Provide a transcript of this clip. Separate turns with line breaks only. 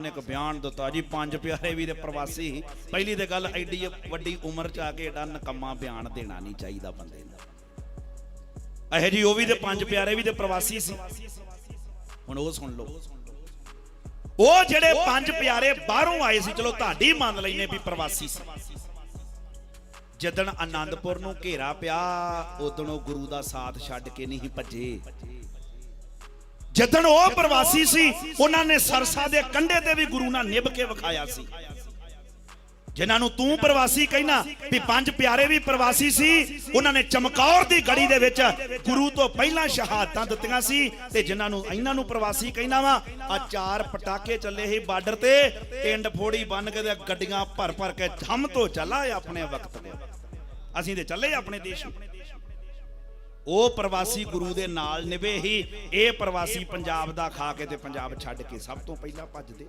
ਨੇ ਇੱਕ ਬਿਆਨ ਦਿੱਤਾ ਜੀ, ਪੰਜ ਪਿਆਰੇ ਵੀ ਦੇ ਪ੍ਰਵਾਸੀ, ਪਹਿਲੀ ਤੇ ਗੱਲ ਐਡੀ ਵੱਡੀ ਉਮਰ ਚ ਆ ਕੇ ਏਡਾ ਨਕਮਾ ਬਿਆਨ ਦੇਣਾ ਨਹੀਂ ਚਾਹੀਦਾ ਬੰਦੇ ਨੂੰ। ਇਹ ਜੀ, ਉਹ ਵੀ ਤੇ ਪੰਜ ਪਿਆਰੇ ਵੀ ਤੇ ਪ੍ਰਵਾਸੀ ਸੀ। ਹੁਣ ਉਹ ਸੁਣ ਲਓ। ਉਹ ਜਿਹੜੇ ਪੰਜ ਪਿਆਰੇ ਬਾਹਰੋਂ ਆਏ ਸੀ, ਚਲੋ ਤੁਹਾਡੀ ਮੰਨ ਲੈਨੇ ਵੀ ਪ੍ਰਵਾਸੀ ਸੀ। ਜਦਣ ਆਨੰਦਪੁਰ ਨੂੰ ਘੇਰਾ ਪਿਆ, ਉਦੋਂ ਉਹ ਗੁਰੂ ਦਾ ਸਾਥ ਛੱਡ ਕੇ ਨਹੀਂ ਭੱਜੇ। ਜਦਣ ਉਹ ਪ੍ਰਵਾਸੀ ਸੀ, ਉਹਨਾਂ ਨੇ ਸਰਸਾ ਦੇ ਕੰਢੇ ਤੇ ਵੀ ਗੁਰੂ ਨਾਲ ਨਿਭ ਕੇ ਵਿਖਾਇਆ ਸੀ। ਜਿਨ੍ਹਾਂ ਨੂੰ ਤੂੰ ਪ੍ਰਵਾਸੀ ਕਹਿਣਾ, ਵੀ ਪੰਜ ਪਿਆਰੇ ਵੀ ਪ੍ਰਵਾਸੀ ਸੀ, ਉਹਨਾਂ ਨੇ ਚਮਕੌਰ ਦੀ ਗੜੀ ਦੇ ਵਿੱਚ ਗੁਰੂ ਤੋਂ ਪਹਿਲਾਂ ਸ਼ਹਾਦਤਾਂ ਦਿੱਤੀਆਂ ਸੀ ਤੇ ਜਿਨ੍ਹਾਂ ਨੂੰ ਇਹਨਾਂ ਨੂੰ ਪ੍ਰਵਾਸੀ ਕਹਿਣਾ ਵਾ, ਆ ਚਾਰ ਪਟਾਕੇ ਚੱਲੇ ਸੀ ਬਾਰਡਰ ਤੇ, ਟਿੰਡ ਫੋੜੀ ਬੰਨ ਕੇ ਤੇ ਗੱਡੀਆਂ ਭਰ ਭਰ ਕੇ ਥੰਮ ਤੋਂ ਚੱਲਾ ਆਪਣੇ ਵਕਤ ਦੇ ਅਸੀਂ ਤੇ ਚੱਲੇ ਆਪਣੇ ਦੇਸ਼ ਨੂੰ। ਉਹ ਪ੍ਰਵਾਸੀ ਗੁਰੂ ਦੇ ਨਾਲ ਨਿਭੇ ਹੀ, ਇਹ ਪ੍ਰਵਾਸੀ ਪੰਜਾਬ ਦਾ ਖਾ ਕੇ ਤੇ ਪੰਜਾਬ ਛੱਡ ਕੇ ਸਭ ਤੋਂ ਪਹਿਲਾਂ ਭੱਜਦੇ।